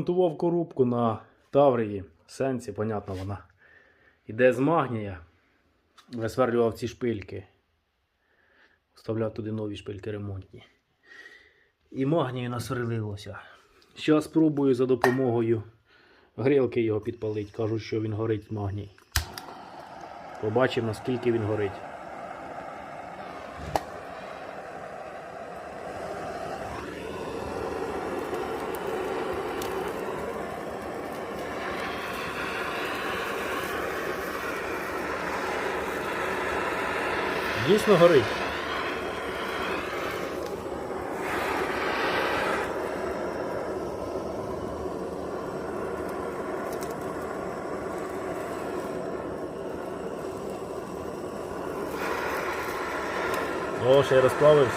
ремонтував коробку на Таврії. Сенсі, понятно, вона. Іде з магнія. Висверлював ці шпильки. Вставляв туди нові шпильки ремонтні. І магнію насверлилося. Зараз спробую за допомогою грілки його підпалити. Кажуть, що він горить магній. Побачимо, наскільки він горить. Дійсно горить. О, ще й розплавився.